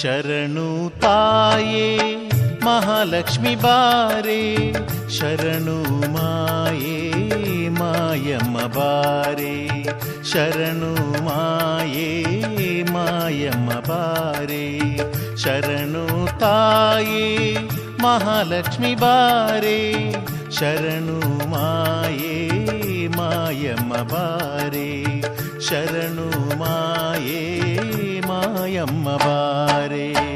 शरणुताये महालक्ष्मी बारे शरणु माये मायम शरणुमाये मायम्बारे शरणुमाये माय मारे शरणुताये महालक्ष्मी शरणु माये मायम बारे शरणु माये ಶರಣು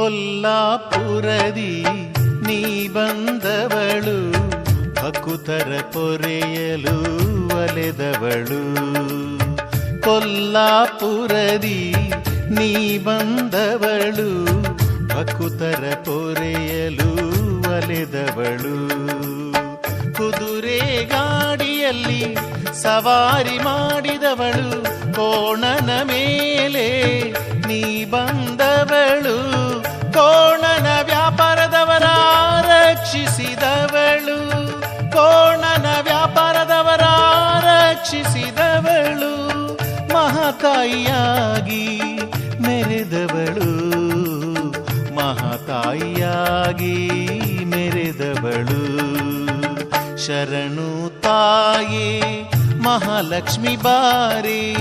ಕೊಲ್ಲಾಪುರದಿ ನೀ ಬಂದವಳು ಭಕುತರ ಪೊರೆಯಲು ಒಲೆದವಳು. ಕೊಲ್ಲಾಪುರದಿ ನೀ ಬಂದವಳು ಭಕುತರ ಪೊರೆಯಲು ಒಲೆದವಳು. ಕುದುರೆ ಗಾಡಿಯಲ್ಲಿ ಸವಾರಿ ಮಾಡಿದವಳು, ಕೋಣನ ಮೇಲೆ ನೀ ಬಂದವಳು. ರಕ್ಷಿಸಿದವಳು. ಕೋಣನ ವ್ಯಾಪಾರದವರ ರಕ್ಷಿಸಿದವಳು. ಮಹಾತಾಯಿಯಾಗಿ ಮೆರೆದವಳು. ಮಹಾತಾಯಿಯಾಗಿ ಮೆರೆದವಳು. ಶರಣು ತಾಯೇ ಮಹಾಲಕ್ಷ್ಮಿ ಬಾರೆ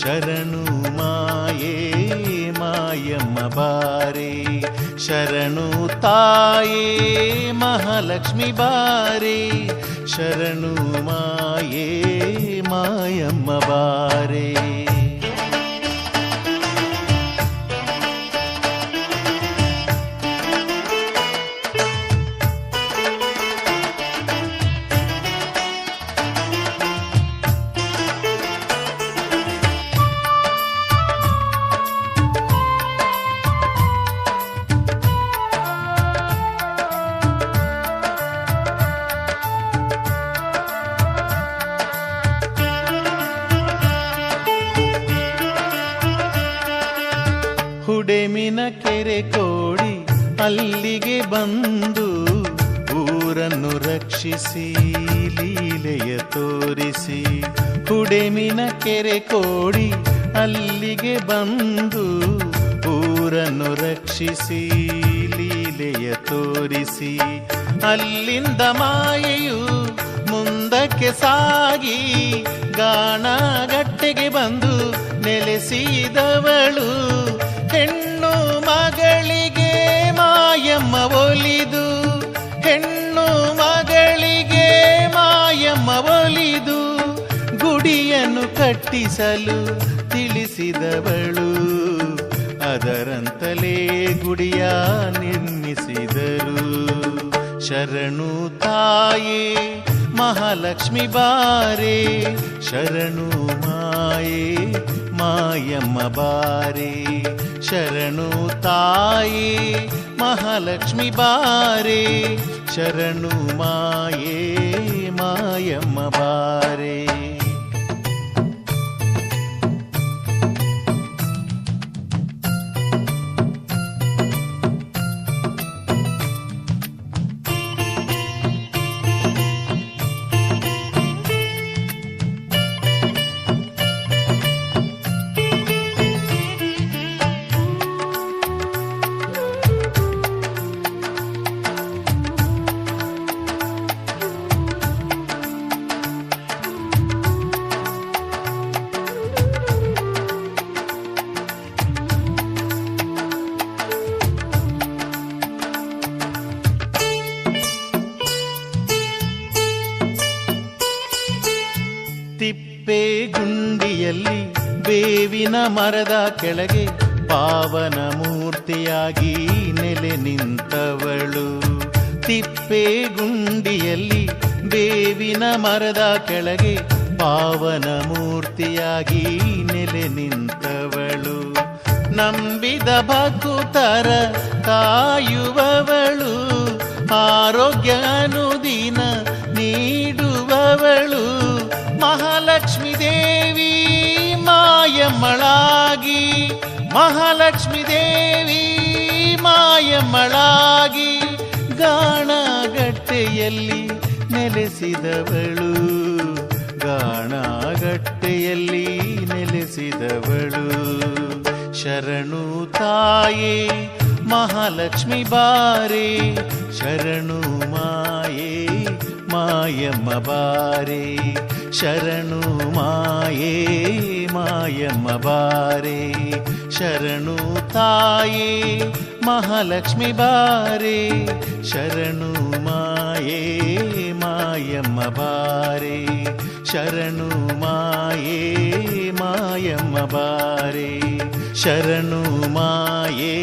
ಶರಣು ಮಾಯೇ. अम्मबारे शरणुताये महालक्ष्मी बारे शरणुमाये मायम् अारे ಮಾಯಮ್ಮ ಕೆರೆ ಕೋಡಿ ಅಲ್ಲಿಗೆ ಬಂದು ಊರನ್ನು ರಕ್ಷಿಸಿ, ಲೀಲೆಯ ತೋರಿಸಿ. ಹುಡೆಮಿನ ಕೆರೆ ಕೋಡಿ ಅಲ್ಲಿಗೆ ಬಂದು ಊರನ್ನು ರಕ್ಷಿಸಿ, ಲೀಲೆಯ ತೋರಿಸಿ. ಅಲ್ಲಿಂದ ಮಾಯೆಯು ಮುಂದಕ್ಕೆ ಸಾಗಿ, ಗಾಣಗಟ್ಟೆಗೆ ಬಂದು ನೆಲೆಸಿದವಳು. ಹೆಣ್ಣು ಮಗಳಿಗೆ ಮಾಯಮ್ಮ ಒಲಿದು, ಹೆಣ್ಣು ಮಗಳಿಗೆ ಮಾಯಮ್ಮ ಒಲಿದು ಗುಡಿಯನ್ನು ಕಟ್ಟಿಸಲು ತಿಳಿಸಿದವಳು. ಅದರಂತಲೇ ಗುಡಿಯ ನಿರ್ಮಿಸಿದರು. ಶರಣು ತಾಯೇ, ಮಹಾಲಕ್ಷ್ಮಿ ಬಾರೆ, ಶರಣು ಮಾಯೇ ಮಾಯಮ್ಮ ಬಾರೆ ಶರಣು ತಾಯೇ ಮಹಾಲಕ್ಷ್ಮಿ ಬಾರೆ ಶರಣು ಮಾಯೇ ಮಾಯಮ್ಮ ಬಾರೆ ತಿಪ್ಪೆ ಗುಂಡಿಯಲ್ಲಿ ಬೇವಿನ ಮರದ ಕೆಳಗೆ ಪಾವನ ಮೂರ್ತಿಯಾಗಿ ನೆಲೆ ನಿಂತವಳು. ತಿಪ್ಪೆ ಗುಂಡಿಯಲ್ಲಿ ಬೇವಿನ ಮರದ ಕೆಳಗೆ ಪಾವನ ಮೂರ್ತಿಯಾಗಿ ನೆಲೆ ನಿಂತವಳು. ನಂಬಿದ ಭಕ್ತರ ಕಾಯುವವಳು ಆರೋಗ್ಯ ಅನುದಿನ ನೀಡುವವಳು. ಮಹಾಲಕ್ಷ್ಮಿ ದೇವಿ ಮಾಯಮ್ಮಳಾಗಿ ಮಹಾಲಕ್ಷ್ಮಿ ದೇವಿ ಮಾಯಮಳಾಗಿ ಗಾಣಗಟ್ಟೆಯಲ್ಲಿ ನೆಲೆಸಿದವಳು. ಗಾಣಗಟ್ಟೆಯಲ್ಲಿ ನೆಲೆಸಿದವಳು. ಶರಣು ತಾಯೇ, ಮಹಾಲಕ್ಷ್ಮಿ ಬಾರೆ, ಶರಣು ಮಾಯೇ, ಮಾಯಮ್ಮ ಬಾರೆ. ಶರಣು ಮಾಯೇ ಮಾಯಮ್ಮ ಬಾರೆ ಶರಣು ತಾಯೇ ಮಹಾಲಕ್ಷ್ಮಿ ಬಾರೆ ಶರಣು ಮಾಯೇ ಮಾಯಮ್ಮ ಬಾರೆ ಶರಣು ಮಾಯೇ ಮಾಯಮ್ಮ ಬಾರೆ ಶರಣು ಮಾಯೇ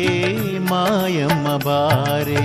ಮಾಯಮ್ಮ ಬಾರೆ